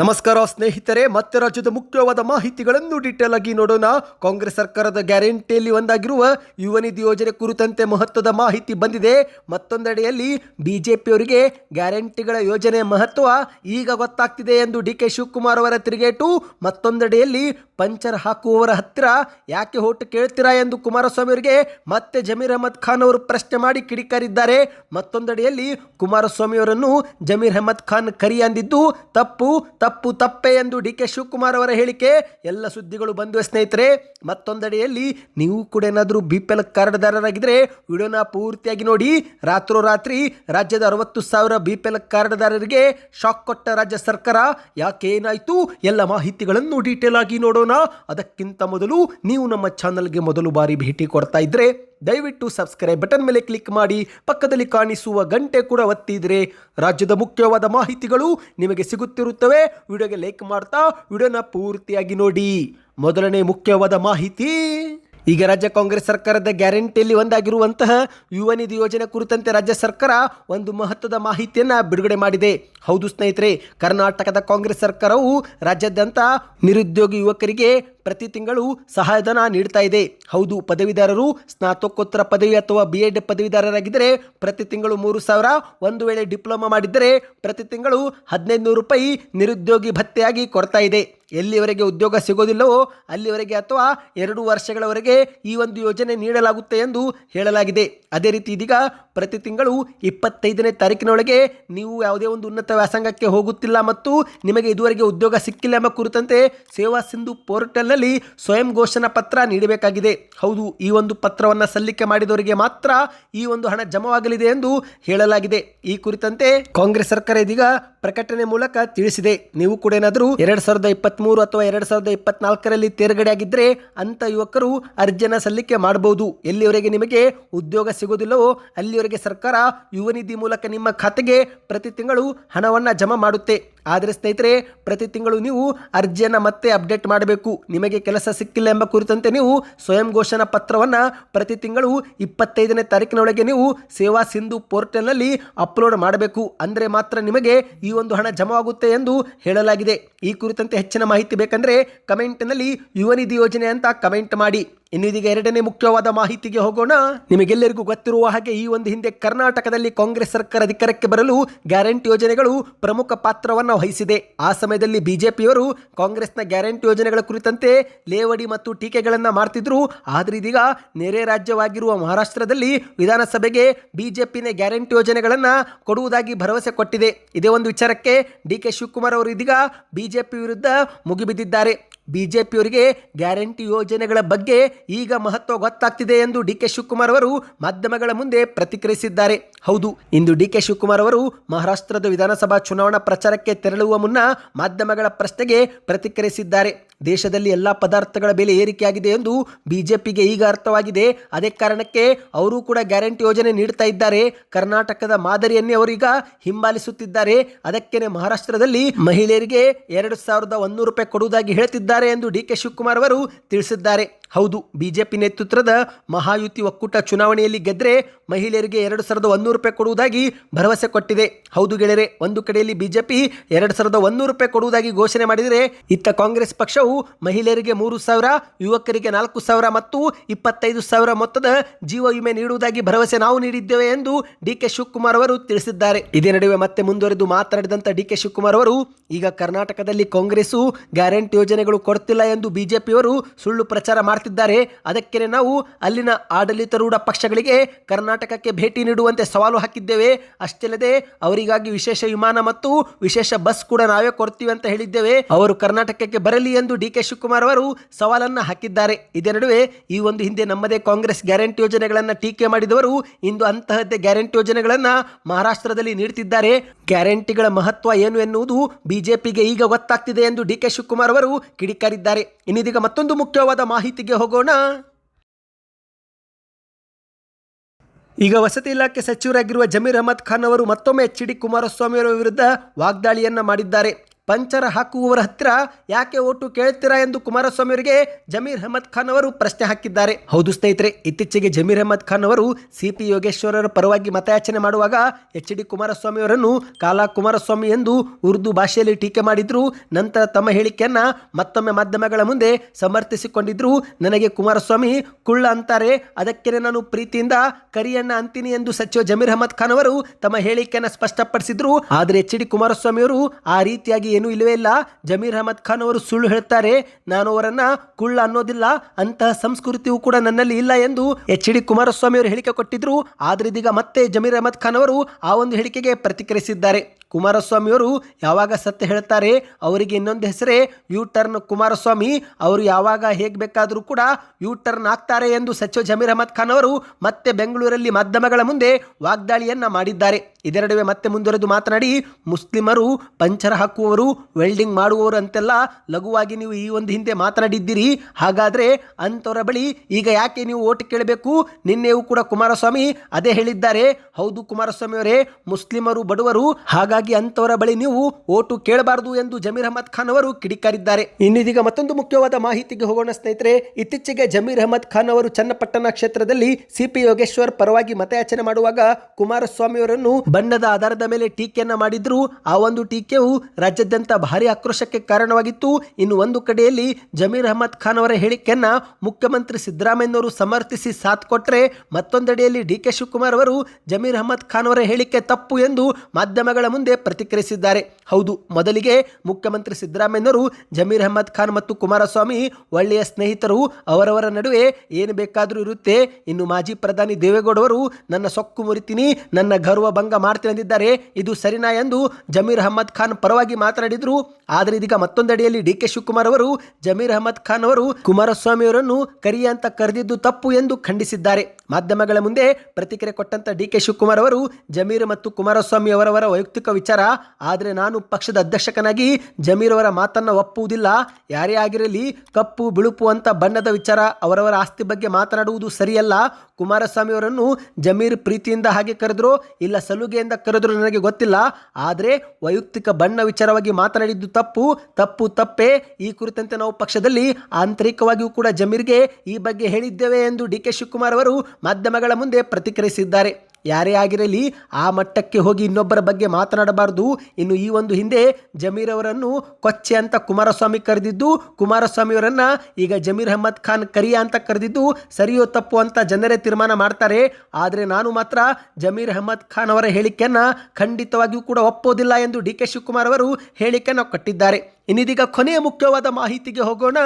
ನಮಸ್ಕಾರ ಸ್ನೇಹಿತರೆ, ಮತ್ತೆ ರಾಜ್ಯದ ಮುಖ್ಯವಾದ ಮಾಹಿತಿಗಳನ್ನು ಡೀಟೇಲ್ ಆಗಿ ನೋಡೋಣ. ಕಾಂಗ್ರೆಸ್ ಸರ್ಕಾರದ ಗ್ಯಾರಂಟಿಯಲ್ಲಿ ಒಂದಾಗಿರುವ ಯುವ ನಿಧಿ ಯೋಜನೆ ಕುರಿತಂತೆ ಮಹತ್ವದ ಮಾಹಿತಿ ಬಂದಿದೆ. ಮತ್ತೊಂದೆಡೆಯಲ್ಲಿ ಬಿಜೆಪಿಯವರಿಗೆ ಗ್ಯಾರಂಟಿಗಳ ಯೋಜನೆಯ ಮಹತ್ವ ಈಗ ಗೊತ್ತಾಗ್ತಿದೆ ಎಂದು ಡಿ ಕೆ ಶಿವಕುಮಾರ್ ಅವರ ತಿರುಗೇಟು. ಮತ್ತೊಂದೆಡೆಯಲ್ಲಿ ಪಂಚರ್ ಹಾಕುವವರ ಹತ್ತಿರ ಯಾಕೆ ಹೋಟು ಕೇಳ್ತೀರಾ ಎಂದು ಕುಮಾರಸ್ವಾಮಿ ಅವರಿಗೆ ಮತ್ತೆ ಜಮೀರ್ ಅಹಮದ್ ಖಾನ್ ಅವರು ಪ್ರಶ್ನೆ ಮಾಡಿ ಕಿಡಿಕಾರಿದ್ದಾರೆ. ಮತ್ತೊಂದೆಡೆಯಲ್ಲಿ ಕುಮಾರಸ್ವಾಮಿ ಅವರನ್ನು ಜಮೀರ್ ಅಹಮದ್ ಖಾನ್ ಕರಿ ಅಂದಿದ್ದು ತಪ್ಪು. ತಪ್ಪು ತಪ್ಪೆ ಎಂದು ಡಿ ಕೆ ಶಿವಕುಮಾರ್ ಅವರ ಹೇಳಿಕೆ. ಎಲ್ಲ ಸುದ್ದಿಗಳು ಬಂದಿವೆ ಸ್ನೇಹಿತರೆ, ಮತ್ತೊಂದೆಡೆಯಲ್ಲಿ ನೀವು ಕೂಡ ಏನಾದರೂ ಬಿ ಪಿ ಎಲ್ ಕಾರ್ಡ್ದಾರರಾಗಿದ್ದರೆ ವಿಡಿಯೋನ ಪೂರ್ತಿಯಾಗಿ ನೋಡಿ. ರಾತ್ರೋರಾತ್ರಿ ರಾಜ್ಯದ ಅರವತ್ತು ಸಾವಿರ ಬಿ ಪಿ ಎಲ್ ಕಾರ್ಡ್ದಾರರಿಗೆ ಶಾಕ್ ಕೊಟ್ಟ ರಾಜ್ಯ ಸರ್ಕಾರ. ಯಾಕೆ ಏನಾಯಿತು? ಎಲ್ಲ ಮಾಹಿತಿಗಳನ್ನು ಡೀಟೇಲ್ ಆಗಿ ನೋಡೋಣ. ಅದಕ್ಕಿಂತ ಮೊದಲು ನೀವು ನಮ್ಮ ಚಾನಲ್ಗೆ ಮೊದಲು ಬಾರಿ ಭೇಟಿ ಕೊಡ್ತಾ ಇದ್ರೆ ದಯವಿಟ್ಟು ಸಬ್ಸ್ಕ್ರೈಬ್ ಬಟನ್ ಮೇಲೆ ಕ್ಲಿಕ್ ಮಾಡಿ ಪಕ್ಕದಲ್ಲಿ ಕಾಣಿಸುವ ಗಂಟೆ ಕೂಡ ಒತ್ತಿದರೆ ರಾಜ್ಯದ ಮುಖ್ಯವಾದ ಮಾಹಿತಿಗಳು ನಿಮಗೆ ಸಿಗುತ್ತಿರುತ್ತವೆ. ವಿಡಿಯೋಗೆ ಲೈಕ್ ಮಾಡ್ತಾ ವಿಡಿಯೋನ ಪೂರ್ತಿಯಾಗಿ ನೋಡಿ. ಮೊದಲನೇ ಮುಖ್ಯವಾದ ಮಾಹಿತಿ. ಈಗ ರಾಜ್ಯ ಕಾಂಗ್ರೆಸ್ ಸರ್ಕಾರದ ಗ್ಯಾರಂಟಿಯಲ್ಲಿ ಒಂದಾಗಿರುವಂತಹ ಯುವ ನಿಧಿ ಯೋಜನೆ ಕುರಿತಂತೆ ರಾಜ್ಯ ಸರ್ಕಾರ ಒಂದು ಮಹತ್ವದ ಮಾಹಿತಿಯನ್ನು ಬಿಡುಗಡೆ ಮಾಡಿದೆ. ಹೌದು ಸ್ನೇಹಿತರೆ, ಕರ್ನಾಟಕದ ಕಾಂಗ್ರೆಸ್ ಸರ್ಕಾರವು ರಾಜ್ಯಾದ್ಯಂತ ನಿರುದ್ಯೋಗಿ ಯುವಕರಿಗೆ ಪ್ರತಿ ತಿಂಗಳು ಸಹಾಯಧನ ನೀಡ್ತಾ ಇದೆ. ಹೌದು, ಪದವೀಧರರು ಸ್ನಾತಕೋತ್ತರ ಪದವಿ ಅಥವಾ ಬಿ ಎಡ್ ಪದವೀಧರರಾಗಿದ್ದರೆ ಪ್ರತಿ ತಿಂಗಳು ಮೂರು ಸಾವಿರ ಒಂದು ವೇಳೆ ಡಿಪ್ಲೊಮಾ ಮಾಡಿದ್ದರೆ ಪ್ರತಿ ತಿಂಗಳು ಹದಿನೈದು ನೂರು ರೂಪಾಯಿ ನಿರುದ್ಯೋಗಿ ಭತ್ಯೆಯಾಗಿ ಕೊಡ್ತಾ ಇದೆ. ಎಲ್ಲಿವರೆಗೆ ಉದ್ಯೋಗ ಸಿಗೋದಿಲ್ಲವೋ ಅಲ್ಲಿವರೆಗೆ ಅಥವಾ ಎರಡು ವರ್ಷಗಳವರೆಗೆ ಈ ಒಂದು ಯೋಜನೆ ನೀಡಲಾಗುತ್ತೆ ಎಂದು ಹೇಳಲಾಗಿದೆ. ಅದೇ ರೀತಿ ಇದೀಗ ಪ್ರತಿ ತಿಂಗಳು ಇಪ್ಪತ್ತೈದನೇ ತಾರೀಕಿನೊಳಗೆ ನೀವು ಯಾವುದೇ ಒಂದು ಉನ್ನತ ವ್ಯಾಸಂಗಕ್ಕೆ ಹೋಗುತ್ತಿಲ್ಲ ಮತ್ತು ನಿಮಗೆ ಇದುವರೆಗೆ ಉದ್ಯೋಗ ಸಿಕ್ಕಿಲ್ಲ ಎಂಬ ಕುರಿತಂತೆ ಸೇವಾ ಸಿಂಧು ಪೋರ್ಟಲ್ನಲ್ಲಿ ಸ್ವಯಂ ಘೋಷಣಾ ಪತ್ರ ನೀಡಬೇಕಾಗಿದೆ. ಹೌದು, ಈ ಒಂದು ಪತ್ರವನ್ನು ಸಲ್ಲಿಕೆ ಮಾಡಿದವರಿಗೆ ಮಾತ್ರ ಈ ಒಂದು ಹಣ ಜಮವಾಗಲಿದೆ ಎಂದು ಹೇಳಲಾಗಿದೆ. ಈ ಕುರಿತಂತೆ ಕಾಂಗ್ರೆಸ್ ಸರ್ಕಾರ ಇದೀಗ ಪ್ರಕಟಣೆ ಮೂಲಕ ತಿಳಿಸಿದೆ. ನೀವು ಕೂಡ ಏನಾದರೂ ಎರಡ್ ಸಾವಿರದ ಇಪ್ಪತ್ತ್ಮೂರು ಅಥವಾ ಎರಡ್ ಸಾವಿರದ ಇಪ್ಪತ್ನಾಲ್ಕರಲ್ಲಿ ತೇರ್ಗಡೆ ಆಗಿದ್ದರೆ ಅಂತ ಯುವಕರು ಅರ್ಜಿಯನ್ನು ಸಲ್ಲಿಕೆ ಮಾಡಬಹುದು. ಎಲ್ಲಿವರೆಗೆ ನಿಮಗೆ ಉದ್ಯೋಗ ಸಿಗೋದಿಲ್ಲವೋ ಅಲ್ಲಿವರೆಗೆ ಸರ್ಕಾರ ಯುವ ನಿಧಿ ಮೂಲಕ ನಿಮ್ಮ ಖಾತೆಗೆ ಪ್ರತಿ ತಿಂಗಳು ಹಣವನ್ನು ಜಮಾ ಮಾಡುತ್ತೆ. ಆದರೆ ಸ್ನೇಹಿತರೆ, ಪ್ರತಿ ತಿಂಗಳು ನೀವು ಅರ್ಜಿಯನ್ನು ಮತ್ತೆ ಅಪ್ಡೇಟ್ ಮಾಡಬೇಕು. ನಿಮಗೆ ಕೆಲಸ ಸಿಕ್ಕಿಲ್ಲ ಎಂಬ ಕುರಿತಂತೆ ನೀವು ಸ್ವಯಂ ಘೋಷಣಾ ಪತ್ರವನ್ನು ಪ್ರತಿ ತಿಂಗಳು ಇಪ್ಪತ್ತೈದನೇ ತಾರೀಕಿನೊಳಗೆ ನೀವು ಸೇವಾ ಸಿಂಧು ಪೋರ್ಟಲ್ನಲ್ಲಿ ಅಪ್ಲೋಡ್ ಮಾಡಬೇಕು. ಅಂದರೆ ಮಾತ್ರ ನಿಮಗೆ ಈ ಒಂದು ಹಣ ಜಮಾಗುತ್ತೆ ಎಂದು ಹೇಳಲಾಗಿದೆ. ಈ ಕುರಿತಂತೆ ಹೆಚ್ಚಿನ ಮಾಹಿತಿ ಬೇಕಂದ್ರೆ ಕಮೆಂಟ್ನಲ್ಲಿ ಯುವ ನಿಧಿ ಯೋಜನೆ ಅಂತ ಕಮೆಂಟ್ ಮಾಡಿ. ಇನ್ನು ಇದೀಗ ಎರಡನೇ ಮುಖ್ಯವಾದ ಮಾಹಿತಿಗೆ ಹೋಗೋಣ. ನಿಮಗೆಲ್ಲರಿಗೂ ಗೊತ್ತಿರುವ ಹಾಗೆ ಈ ಒಂದು ಹಿಂದೆ ಕರ್ನಾಟಕದಲ್ಲಿ ಕಾಂಗ್ರೆಸ್ ಸರ್ಕಾರ ಅಧಿಕಾರಕ್ಕೆ ಬರಲು ಗ್ಯಾರಂಟಿ ಯೋಜನೆಗಳು ಪ್ರಮುಖ ಪಾತ್ರವನ್ನು ವಹಿಸಿದೆ. ಆ ಸಮಯದಲ್ಲಿ ಬಿಜೆಪಿಯವರು ಕಾಂಗ್ರೆಸ್ನ ಗ್ಯಾರಂಟಿ ಯೋಜನೆಗಳ ಕುರಿತಂತೆ ಲೇವಡಿ ಮತ್ತು ಟೀಕೆಗಳನ್ನು ಮಾಡ್ತಿದ್ರು. ಆದರೆ ಇದೀಗ ನೆರೆ ರಾಜ್ಯವಾಗಿರುವ ಮಹಾರಾಷ್ಟ್ರದಲ್ಲಿ ವಿಧಾನಸಭೆಗೆ ಬಿಜೆಪಿನ ಗ್ಯಾರಂಟಿ ಯೋಜನೆಗಳನ್ನು ಕೊಡುವುದಾಗಿ ಭರವಸೆ ಕೊಟ್ಟಿದೆ. ಇದೇ ಒಂದು ವಿಚಾರಕ್ಕೆ ಡಿ ಕೆ ಶಿವಕುಮಾರ್ ಅವರು ಇದೀಗ ಬಿಜೆಪಿ ವಿರುದ್ಧ ಮುಗಿಬಿದ್ದಿದ್ದಾರೆ. ಬಿಜೆಪಿಯವರಿಗೆ ಗ್ಯಾರಂಟಿ ಯೋಜನೆಗಳ ಬಗ್ಗೆ ಈಗ ಮಹತ್ವ ಗೊತ್ತಾಗ್ತಿದೆ ಎಂದು ಡಿ ಕೆ ಶಿವಕುಮಾರ್ ಅವರು ಮಾಧ್ಯಮಗಳ ಮುಂದೆ ಪ್ರತಿಕ್ರಿಯಿಸಿದ್ದಾರೆ. ಹೌದು, ಇಂದು ಡಿ ಕೆ ಶಿವಕುಮಾರ್ ಅವರು ಮಹಾರಾಷ್ಟ್ರದ ವಿಧಾನಸಭಾ ಚುನಾವಣಾ ಪ್ರಚಾರಕ್ಕೆ ತೆರಳುವ ಮುನ್ನ ಮಾಧ್ಯಮಗಳ ಪ್ರಶ್ನೆಗೆ ಪ್ರತಿಕ್ರಿಯಿಸಿದ್ದಾರೆ. ದೇಶದಲ್ಲಿ ಎಲ್ಲ ಪದಾರ್ಥಗಳ ಬೆಲೆ ಏರಿಕೆಯಾಗಿದೆ ಎಂದು ಬಿಜೆಪಿಗೆ ಈಗ ಅರ್ಥವಾಗಿದೆ. ಅದೇ ಕಾರಣಕ್ಕೆ ಅವರು ಕೂಡ ಗ್ಯಾರಂಟಿ ಯೋಜನೆ ನೀಡ್ತಾ ಇದ್ದಾರೆ. ಕರ್ನಾಟಕದ ಮಾದರಿಯನ್ನೇ ಅವರೀಗ ಹಿಂಬಾಲಿಸುತ್ತಿದ್ದಾರೆ. ಅದಕ್ಕೇನೆ ಮಹಾರಾಷ್ಟ್ರದಲ್ಲಿ ಮಹಿಳೆಯರಿಗೆ ಎರಡು ಸಾವಿರದ ಒಂದೂರು ರೂಪಾಯಿ ಕೊಡುವುದಾಗಿ ಹೇಳ್ತಿದ್ದಾರೆ ಎಂದು ಡಿ ಕೆ ಶಿವಕುಮಾರ್ ಅವರು ತಿಳಿಸಿದ್ದಾರೆ. ಹೌದು, ಬಿಜೆಪಿ ನೇತೃತ್ವದ ಮಹಾಯುತಿ ಒಕ್ಕೂಟ ಚುನಾವಣೆಯಲ್ಲಿ ಗೆದ್ದರೆ ಮಹಿಳೆಯರಿಗೆ ಎರಡು ಸಾವಿರದ ಒಂದೂರು ರೂಪಾಯಿ ಕೊಡುವುದಾಗಿ ಭರವಸೆ ಕೊಟ್ಟಿದೆ. ಹೌದು ಗೆಳೆಯರೆ, ಒಂದು ಕಡೆಯಲ್ಲಿ ಬಿಜೆಪಿ ಎರಡು ಸಾವಿರದ ಒಂದೂರು ರೂಪಾಯಿ ಕೊಡುವುದಾಗಿ ಘೋಷಣೆ ಮಾಡಿದರೆ ಇತ್ತ ಕಾಂಗ್ರೆಸ್ ಪಕ್ಷವು ಮಹಿಳೆಯರಿಗೆ ಮೂರು ಸಾವಿರ, ಯುವಕರಿಗೆ ನಾಲ್ಕು ಸಾವಿರ ಮತ್ತು ಇಪ್ಪತ್ತೈದು ಸಾವಿರ ಮೊತ್ತದ ಜೀವ ವಿಮೆ ನೀಡುವುದಾಗಿ ಭರವಸೆ ನಾವು ನೀಡಿದ್ದೇವೆ ಎಂದು ಡಿ ಕೆ ಶಿವಕುಮಾರ್ ಅವರು ತಿಳಿಸಿದ್ದಾರೆ. ಇದೇ ನಡುವೆ ಮತ್ತೆ ಮುಂದುವರೆದು ಮಾತನಾಡಿದಂಥ ಡಿ ಕೆ ಶಿವಕುಮಾರ್ ಅವರು, ಈಗ ಕರ್ನಾಟಕದಲ್ಲಿ ಕಾಂಗ್ರೆಸ್ ಗ್ಯಾರಂಟಿ ಯೋಜನೆಗಳು ಕೊಡ್ತಿಲ್ಲ ಎಂದು ಬಿಜೆಪಿಯವರು ಸುಳ್ಳು ಪ್ರಚಾರ ಮಾಡ್ತಿದ್ದಾರೆ ಅದಕ್ಕೆ ನಾವು ಅಲ್ಲಿನ ಆಡಳಿತಾರೂಢ ಪಕ್ಷಗಳಿಗೆ ಕರ್ನಾಟಕಕ್ಕೆ ಭೇಟಿ ನೀಡುವಂತೆ ಸವಾಲು ಹಾಕಿದ್ದೇವೆ. ಅಷ್ಟಲ್ಲದೆ ಅವರಿಗಾಗಿ ವಿಶೇಷ ವಿಮಾನ ಮತ್ತು ವಿಶೇಷ ಬಸ್ ಕೂಡ ನಾವೇ ಕೊಡ್ತೀವಿ ಅಂತ ಹೇಳಿದ್ದೇವೆ. ಅವರು ಕರ್ನಾಟಕಕ್ಕೆ ಬರಲಿ ಎಂದು ಡಿ ಕೆ ಶಿವಕುಮಾರ್ ಅವರು ಸವಾಲನ್ನ ಹಾಕಿದ್ದಾರೆ. ಇದೇ ನಡುವೆ ಈ ಒಂದು ಹಿಂದೆ ನಮ್ಮದೇ ಕಾಂಗ್ರೆಸ್ ಗ್ಯಾರಂಟಿ ಯೋಜನೆಗಳನ್ನು ಟೀಕೆ ಮಾಡಿದವರು ಇಂದು ಅಂತಹದ್ದೇ ಗ್ಯಾರಂಟಿ ಯೋಜನೆಗಳನ್ನ ಮಹಾರಾಷ್ಟ್ರದಲ್ಲಿ ನೀಡುತ್ತಿದ್ದಾರೆ. ಗ್ಯಾರಂಟಿಗಳ ಮಹತ್ವ ಏನು ಎನ್ನುವುದು ಬಿಜೆಪಿಗೆ ಈಗ ಗೊತ್ತಾಗ್ತಿದೆ ಎಂದು ಡಿ ಕೆ ಶಿವಕುಮಾರ್ ಅವರು ಕಿಡಿಕಾರಿದ್ದಾರೆ. ಇನ್ನಿದೀಗ ಮತ್ತೊಂದು ಮುಖ್ಯವಾದ ಮಾಹಿತಿಗೆ ಹೋಗೋಣ. ಈಗ ವಸತಿ ಇಲಾಖೆ ಸಚಿವರಾಗಿರುವ ಜಮೀರ್ ಅಹಮದ್ ಖಾನ್ ಅವರು ಮತ್ತೊಮ್ಮೆ ಎಚ್ ಡಿ ಕುಮಾರಸ್ವಾಮಿ ಅವರ ವಿರುದ್ಧ ವಾಗ್ದಾಳಿಯನ್ನ ಮಾಡಿದ್ದಾರೆ. ಪಂಚರ ಹಾಕುವವರ ಹತ್ತಿರ ಯಾಕೆ ಓಟು ಕೇಳ್ತೀರಾ ಎಂದು ಕುಮಾರಸ್ವಾಮಿ ಅವರಿಗೆ ಜಮೀರ್ ಅಹಮದ್ ಖಾನ್ ಅವರು ಪ್ರಶ್ನೆ ಹಾಕಿದ್ದಾರೆ. ಹೌದು ಸ್ನೇಹಿತರೆ, ಇತ್ತೀಚೆಗೆ ಜಮೀರ್ ಅಹಮದ್ ಖಾನ್ ಅವರು ಸಿ ಪಿ ಯೋಗೇಶ್ವರರ ಪರವಾಗಿ ಮತಯಾಚನೆ ಮಾಡುವಾಗ ಎಚ್ ಡಿ ಕುಮಾರಸ್ವಾಮಿ ಅವರನ್ನು ಕಾಲಾ ಕುಮಾರಸ್ವಾಮಿ ಎಂದು ಉರ್ದು ಭಾಷೆಯಲ್ಲಿ ಟೀಕೆ ಮಾಡಿದ್ರು. ನಂತರ ತಮ್ಮ ಹೇಳಿಕೆಯನ್ನ ಮತ್ತೊಮ್ಮೆ ಮಾಧ್ಯಮಗಳ ಮುಂದೆ ಸಮರ್ಥಿಸಿಕೊಂಡಿದ್ರು. ನನಗೆ ಕುಮಾರಸ್ವಾಮಿ ಕುಳ್ಳ ಅಂತಾರೆ ಅದಕ್ಕೆ ನಾನು ಪ್ರೀತಿಯಿಂದ ಕರಿಯಣ್ಣ ಅಂತೀನಿ ಎಂದು ಸಚಿವ ಜಮೀರ್ ಅಹಮದ್ ಖಾನ್ ಅವರು ತಮ್ಮ ಹೇಳಿಕೆಯನ್ನು ಸ್ಪಷ್ಟಪಡಿಸಿದ್ರು. ಆದರೆ ಎಚ್ ಡಿ ಕುಮಾರಸ್ವಾಮಿ ಅವರು ಆ ರೀತಿಯಾಗಿ ಏನೂ ಇಲ್ಲವೇ ಇಲ್ಲ. ಜಮೀರ್ ಅಹಮದ್ ಖಾನ್ ಅವರು ಸುಳ್ಳು ಹೇಳ್ತಾರೆ. ನಾನು ಅವರನ್ನ ಕುಳ್ಳ ಅನ್ನೋದಿಲ್ಲ, ಅಂತಹ ಸಂಸ್ಕೃತಿಯೂ ಕೂಡ ನನ್ನಲ್ಲಿ ಇಲ್ಲ ಎಂದು ಎಚ್ ಡಿ ಕುಮಾರಸ್ವಾಮಿ ಅವರು ಹೇಳಿಕೆ ಕೊಟ್ಟಿದ್ರು. ಆದ್ರೆ ಇದೀಗ ಮತ್ತೆ ಜಮೀರ್ ಅಹಮದ್ ಖಾನ್ ಅವರು ಆ ಒಂದು ಹೇಳಿಕೆಗೆ ಪ್ರತಿಕ್ರಿಯಿಸಿದ್ದಾರೆ. ಕುಮಾರಸ್ವಾಮಿ ಅವರು ಯಾವಾಗ ಸತ್ಯ ಹೇಳ್ತಾರೆ, ಅವರಿಗೆ ಇನ್ನೊಂದು ಹೆಸರೇ ಯು ಟರ್ನ್ ಕುಮಾರಸ್ವಾಮಿ. ಅವರು ಯಾವಾಗ ಹೇಗೆ ಬೇಕಾದರೂ ಕೂಡ ಯು ಟರ್ನ್ ಆಗ್ತಾರೆ ಎಂದು ಸಚಿವ ಜಮೀರ್ ಅಹಮದ್ ಖಾನ್ ಅವರು ಮತ್ತೆ ಬೆಂಗಳೂರಲ್ಲಿ ಮಾಧ್ಯಮಗಳ ಮುಂದೆ ವಾಗ್ದಾಳಿಯನ್ನ ಮಾಡಿದ್ದಾರೆ. ಇದೆರಡುವೆ ಮತ್ತೆ ಮುಂದುವರೆದು ಮಾತನಾಡಿ, ಮುಸ್ಲಿಮರು ಪಂಚರ ಹಾಕುವವರು ವೆಲ್ಡಿಂಗ್ ಮಾಡುವವರು ಅಂತೆಲ್ಲ ಲಘುವಾಗಿ ನೀವು ಈ ಒಂದು ಹಿಂದೆ ಮಾತನಾಡಿದ್ದೀರಿ. ಹಾಗಾದರೆ ಅಂಥವರ ಬಳಿ ಈಗ ಯಾಕೆ ನೀವು ಓಟ್ ಕೇಳಬೇಕು? ನಿನ್ನೆಯೂ ಕೂಡ ಕುಮಾರಸ್ವಾಮಿ ಅದೇ ಹೇಳಿದ್ದಾರೆ. ಹೌದು ಕುಮಾರಸ್ವಾಮಿ ಅವರೇ ಮುಸ್ಲಿಮರು ಬಡವರು, ಹಾಗಾಗಿ ಅಂಥವರ ಬಳಿ ನೀವು ಓಟು ಕೇಳಬಾರದು ಎಂದು ಜಮೀರ್ ಅಹಮದ್ ಖಾನ್ ಅವರು ಕಿಡಿಕಾರಿದ್ದಾರೆ. ಇನ್ನಿದೀಗ ಮತ್ತೊಂದು ಮುಖ್ಯವಾದ ಮಾಹಿತಿಗೆ ಹೋಗೋಣ ಸ್ನೇಹಿತರೆ, ಇತ್ತೀಚೆಗೆ ಜಮೀರ್ ಅಹಮದ್ ಖಾನ್ ಅವರು ಚನ್ನಪಟ್ಟಣ ಕ್ಷೇತ್ರದಲ್ಲಿ ಸಿಪಿ ಯೋಗೇಶ್ವರ್ ಪರವಾಗಿ ಮತಯಾಚನೆ ಮಾಡುವಾಗ ಕುಮಾರಸ್ವಾಮಿ ಅವರನ್ನು ಬಣ್ಣದ ಆಧಾರದ ಮೇಲೆ ಟೀಕೆಯನ್ನು ಮಾಡಿದ್ರು. ಆ ಒಂದು ಟೀಕೆಯು ರಾಜ್ಯಾದ್ಯಂತ ಭಾರಿ ಆಕ್ರೋಶಕ್ಕೆ ಕಾರಣವಾಗಿತ್ತು. ಇನ್ನು ಒಂದು ಕಡೆಯಲ್ಲಿ ಜಮೀರ್ ಅಹಮದ್ ಖಾನ್ ಅವರ ಹೇಳಿಕೆಯನ್ನು ಮುಖ್ಯಮಂತ್ರಿ ಸಿದ್ದರಾಮಯ್ಯನವರು ಸಮರ್ಥಿಸಿ ಸಾಥ್ ಕೊಟ್ಟರೆ ಮತ್ತೊಂದೆಡೆಯಲ್ಲಿ ಡಿ ಕೆ ಶಿವಕುಮಾರ್ ಅವರು ಜಮೀರ್ ಅಹಮದ್ ಖಾನ್ ಅವರ ಹೇಳಿಕೆ ತಪ್ಪು ಎಂದು ಮಾಧ್ಯಮಗಳ ಮುಂದೆ ಪ್ರತಿಕ್ರಿಯಿಸಿದ್ದಾರೆ. ಹೌದು, ಮೊದಲಿಗೆ ಮುಖ್ಯಮಂತ್ರಿ ಸಿದ್ದರಾಮಯ್ಯನವರು ಜಮೀರ್ ಅಹಮದ್ ಖಾನ್ ಮತ್ತು ಕುಮಾರಸ್ವಾಮಿ ಒಳ್ಳೆಯ ಸ್ನೇಹಿತರು, ಅವರವರ ನಡುವೆ ಏನು ಬೇಕಾದರೂ ಇರುತ್ತೆ. ಇನ್ನು ಮಾಜಿ ಪ್ರಧಾನಿ ದೇವೇಗೌಡವರು, ನನ್ನ ಸೊಕ್ಕು ಮುರಿತೀನಿ, ನನ್ನ ಗೌರವ ಭಂಗ ಮಾಡ್ತೀನಿ ಅಂದಿದ್ದಾರೆ. ಇದು ಸರಿನಾ ಎಂದು ಜಮೀರ್ ಅಹಮದ್ ಖಾನ್ ಪರವಾಗಿ ಮಾತನಾಡಿದ್ರು. ಆದರೆ ಇದೀಗ ಮತ್ತೊಂದಡಿಯಲ್ಲಿ ಡಿ ಕೆ ಶಿವಕುಮಾರ್ ಅವರು ಜಮೀರ್ ಅಹಮದ್ ಖಾನ್ ಅವರು ಕುಮಾರಸ್ವಾಮಿ ಅವರನ್ನು ಕರಿಯ ಅಂತ ಕರೆದಿದ್ದು ತಪ್ಪು ಎಂದು ಖಂಡಿಸಿದ್ದಾರೆ. ಮಾಧ್ಯಮಗಳ ಮುಂದೆ ಪ್ರತಿಕ್ರಿಯೆ ಕೊಟ್ಟಂತ ಡಿ ಕೆ ಶಿವಕುಮಾರ್ ಅವರು, ಜಮೀರ್ ಮತ್ತು ಕುಮಾರಸ್ವಾಮಿ ಅವರವರ ವೈಯಕ್ತಿಕ ವಿಚಾರ. ಆದರೆ ನಾನು ಪಕ್ಷದ ಅಧ್ಯಕ್ಷಕನಾಗಿ ಜಮೀರ್ ಅವರ ಮಾತನ್ನ ಒಪ್ಪುವುದಿಲ್ಲ. ಯಾರೇ ಆಗಿರಲಿ, ಕಪ್ಪು, ಬಿಳುಪು ಅಂತ ಬಣ್ಣದ ವಿಚಾರ ಅವರವರ ಆಸ್ತಿ ಬಗ್ಗೆ ಮಾತನಾಡುವುದು ಸರಿಯಲ್ಲ. ಕುಮಾರಸ್ವಾಮಿ ಅವರನ್ನು ಜಮೀರ್ ಪ್ರೀತಿಯಿಂದ ಹಾಗೆ ಕರೆದ್ರು, ಇಲ್ಲ ಸಲುಗೆಯಿಂದ ಕರೆದ್ರು ನನಗೆ ಗೊತ್ತಿಲ್ಲ. ಆದರೆ ವೈಯಕ್ತಿಕ ಬಣ್ಣ ವಿಚಾರವಾಗಿ ಮಾತನಾಡಿದ್ದು ತಪ್ಪು. ತಪ್ಪು ತಪ್ಪೇ. ಈ ಕುರಿತಂತೆ ನಾವು ಪಕ್ಷದಲ್ಲಿ ಆಂತರಿಕವಾಗಿಯೂ ಕೂಡ ಜಮೀರ್ಗೆ ಈ ಬಗ್ಗೆ ಹೇಳಿದ್ದೇವೆ ಎಂದು ಡಿ ಕೆ ಶಿವಕುಮಾರ್ ಅವರು ಮಾಧ್ಯಮಗಳ ಮುಂದೆ ಪ್ರತಿಕ್ರಿಯಿಸಿದ್ದಾರೆ. ಯಾರೇ ಆಗಿರಲಿ ಆ ಮಟ್ಟಕ್ಕೆ ಹೋಗಿ ಇನ್ನೊಬ್ಬರ ಬಗ್ಗೆ ಮಾತನಾಡಬಾರದು. ಇನ್ನು ಈ ಒಂದು ಹಿಂದೆ ಜಮೀರ್ ಅವರನ್ನು ಕೊಚ್ಚೆ ಅಂತ ಕುಮಾರಸ್ವಾಮಿ ಕರೆದಿದ್ದು, ಕುಮಾರಸ್ವಾಮಿ ಅವರನ್ನ ಈಗ ಜಮೀರ್ ಅಹಮದ್ ಖಾನ್ ಕರಿಯಾ ಅಂತ ಕರೆದಿದ್ದು, ಸರಿಯೋ ತಪ್ಪು ಅಂತ ಜನರೇ ತೀರ್ಮಾನ ಮಾಡ್ತಾರೆ. ಆದರೆ ನಾನು ಮಾತ್ರ ಜಮೀರ್ ಅಹಮದ್ ಖಾನ್ ಅವರ ಹೇಳಿಕೆಯನ್ನು ಖಂಡಿತವಾಗಿಯೂ ಕೂಡ ಒಪ್ಪೋದಿಲ್ಲ ಎಂದು ಡಿ ಕೆ ಶಿವಕುಮಾರ್ ಅವರು ಹೇಳಿಕೆಯನ್ನು ಕೊಟ್ಟಿದ್ದಾರೆ. ಇನ್ನಿದೀಗ ಕೊನೆಯ ಮುಖ್ಯವಾದ ಮಾಹಿತಿಗೆ ಹೋಗೋಣ.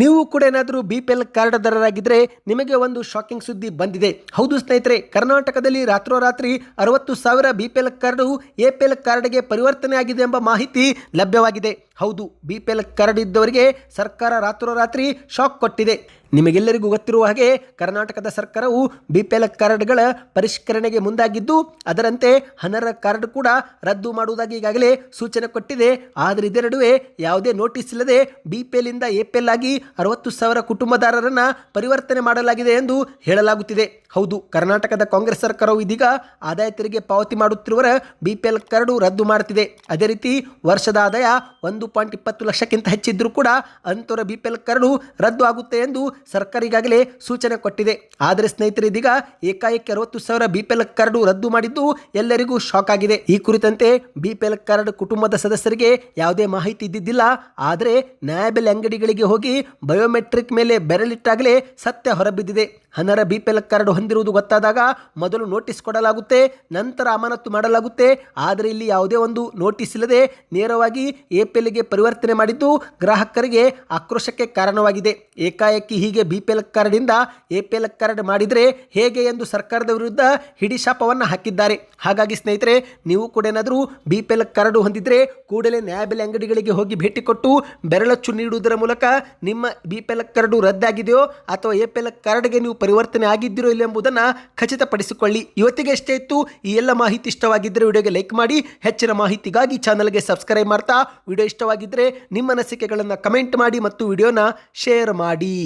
ನೀವು ಕೂಡ ಏನಾದರೂ ಬಿ ಪಿ ಎಲ್ ಕಾರ್ಡ್ದಾರರಾಗಿದ್ದರೆ ನಿಮಗೆ ಒಂದು ಶಾಕಿಂಗ್ ಸುದ್ದಿ ಬಂದಿದೆ. ಹೌದು ಸ್ನೇಹಿತರೆ, ಕರ್ನಾಟಕದಲ್ಲಿ ರಾತ್ರೋರಾತ್ರಿ ಅರವತ್ತು ಸಾವಿರ B P L card A P L ಕಾರ್ಡ್ಗೆ ಪರಿವರ್ತನೆ ಆಗಿದೆ ಎಂಬ ಮಾಹಿತಿ ಲಭ್ಯವಾಗಿದೆ. ಹೌದು ಬಿ ಪಿ ಎಲ್ ಕಾರ್ಡ್ ಇದ್ದವರಿಗೆ ಸರ್ಕಾರ ರಾತ್ರೋರಾತ್ರಿ ಶಾಕ್ ಕೊಟ್ಟಿದೆ. ನಿಮಗೆಲ್ಲರಿಗೂ ಗೊತ್ತಿರುವ ಹಾಗೆ ಕರ್ನಾಟಕದ ಸರ್ಕಾರವು ಬಿ ಪಿ ಎಲ್ ಕಾರ್ಡ್ಗಳ ಪರಿಷ್ಕರಣೆಗೆ ಮುಂದಾಗಿದ್ದು, ಅದರಂತೆ ಹನರ ಕಾರ್ಡ್ ಕೂಡ ರದ್ದು ಮಾಡುವುದಾಗಿ ಈಗಾಗಲೇ ಸೂಚನೆ ಕೊಟ್ಟಿದೆ. ಆದರೆ ಇದರ ನಡುವೆ ಯಾವುದೇ ನೋಟಿಸ್ ಇಲ್ಲದೆ ಬಿ ಪಿ ಎಲ್ ಇಂದ ಎ ಪಿ ಎಲ್ ಆಗಿ ಅರವತ್ತು ಸಾವಿರ ಕುಟುಂಬದಾರರನ್ನು ಪರಿವರ್ತನೆ ಮಾಡಲಾಗಿದೆ ಎಂದು ಹೇಳಲಾಗುತ್ತಿದೆ. ಹೌದು, ಕರ್ನಾಟಕದ ಕಾಂಗ್ರೆಸ್ ಸರ್ಕಾರವು ಇದೀಗ ಆದಾಯ ತೆರಿಗೆ ಪಾವತಿ ಮಾಡುತ್ತಿರುವರ ಬಿ ಪಿ ಎಲ್ ಕಾರ್ಡು ರದ್ದು ಮಾಡುತ್ತಿದೆ ಅದೇ ರೀತಿ ವರ್ಷದ ಆದಾಯ ಒಂದು ಪಾಯಿಂಟ್ ಇಪ್ಪತ್ತು ಲಕ್ಷಕ್ಕಿಂತ ಹೆಚ್ಚಿದ್ದರೂ ಕೂಡ ಅಂಥವರ ಬಿ ಪಿ ಎಲ್ ಕರಡು ರದ್ದು ಆಗುತ್ತೆ ಎಂದು ಸರ್ಕಾರ ಈಗಾಗಲೇ ಸೂಚನೆ ಕೊಟ್ಟಿದೆ. ಆದರೆ ಸ್ನೇಹಿತರೆ, ಇದೀಗ ಏಕಾಏಕಿ ಅರವತ್ತು ಸಾವಿರ ಬಿ ಪಿ ಎಲ್ ಕರಡು ರದ್ದು ಮಾಡಿದ್ದು ಎಲ್ಲರಿಗೂ ಶಾಕ್ ಆಗಿದೆ. ಈ ಕುರಿತಂತೆ ಬಿ ಪಿ ಎಲ್ ಕಾರ್ಡ್ ಕುಟುಂಬದ ಸದಸ್ಯರಿಗೆ ಯಾವುದೇ ಮಾಹಿತಿ ಇದ್ದಿದ್ದಿಲ್ಲ. ಆದರೆ ನ್ಯಾಯಬೆಲೆ ಅಂಗಡಿಗಳಿಗೆ ಹೋಗಿ ಬಯೋಮೆಟ್ರಿಕ್ ಮೇಲೆ ಬೆರಳಿಟ್ಟಾಗಲೇ ಸತ್ಯ ಹೊರಬಿದ್ದಿದೆ. ಹನರ ಬಿ ಪಿ ಎಲ್ ಕಾರ್ಡ್ ಹೊಂದಿರುವುದು ಗೊತ್ತಾದಾಗ ಮೊದಲು ನೋಟಿಸ್ ಕೊಡಲಾಗುತ್ತೆ, ನಂತರ ಅಮಾನತು ಮಾಡಲಾಗುತ್ತೆ. ಆದರೆ ಇಲ್ಲಿ ಯಾವುದೇ ಒಂದು ನೋಟಿಸ್ ಇಲ್ಲದೆ ನೇರವಾಗಿ ಎ ಪಿ ಎಲ್ಗೆ ಪರಿವರ್ತನೆ ಮಾಡಿದ್ದು ಗ್ರಾಹಕರಿಗೆ ಆಕ್ರೋಶಕ್ಕೆ ಕಾರಣವಾಗಿದೆ. ಏಕಾಏಕಿ ಹೀಗೆ ಬಿ ಪಿ ಎಲ್ ಕಾರ್ಡಿಂದ ಎ ಕಾರ್ಡ್ ಮಾಡಿದರೆ ಹೇಗೆ ಎಂದು ಸರ್ಕಾರದ ವಿರುದ್ಧ ಹಿಡಿಶಾಪವನ್ನು ಹಾಕಿದ್ದಾರೆ. ಹಾಗಾಗಿ ಸ್ನೇಹಿತರೆ, ನೀವು ಕೂಡ ಏನಾದರೂ ಬಿ ಪಿ ಎಲ್ ಕಾರ್ಡ್ ಹೊಂದಿದ್ರೆ ಕೂಡಲೇ ನ್ಯಾಯಬೆಲೆ ಅಂಗಡಿಗಳಿಗೆ ಹೋಗಿ ಭೇಟಿ ಕೊಟ್ಟು ಬೆರಳಚ್ಚು ನೀಡುವುದರ ಮೂಲಕ ನಿಮ್ಮ ಬಿ ಪಿ ಕಾರ್ಡು ರದ್ದಾಗಿದೆಯೋ ಅಥವಾ ಎ ಪಿ ಎಲ್ ಕಾರ್ಡ್ಗೆ ನೀವು ಪರಿವರ್ತನೆ ಆಗಿದ್ದೀರೋ ಇಲ್ಲ ಎಂಬುದನ್ನು ಖಚಿತಪಡಿಸಿಕೊಳ್ಳಿ. ಇವತ್ತಿಗೆ ಎಷ್ಟೇ ಇತ್ತು. ಈ ಎಲ್ಲ ಮಾಹಿತಿ ಇಷ್ಟವಾಗಿದ್ದರೆ ವಿಡಿಯೋಗೆ ಲೈಕ್ ಮಾಡಿ, ಹೆಚ್ಚಿನ ಮಾಹಿತಿಗಾಗಿ ಚಾನಲ್ಗೆ ಸಬ್ಸ್ಕ್ರೈಬ್ ಮಾಡ್ತಾ ವಿಡಿಯೋ ಇಷ್ಟವಾಗಿದ್ದರೆ ನಿಮ್ಮ ಅನಿಸಿಕೆಗಳನ್ನು ಕಮೆಂಟ್ ಮಾಡಿ ಮತ್ತು ವಿಡಿಯೋನ ಶೇರ್ ಮಾಡಿ.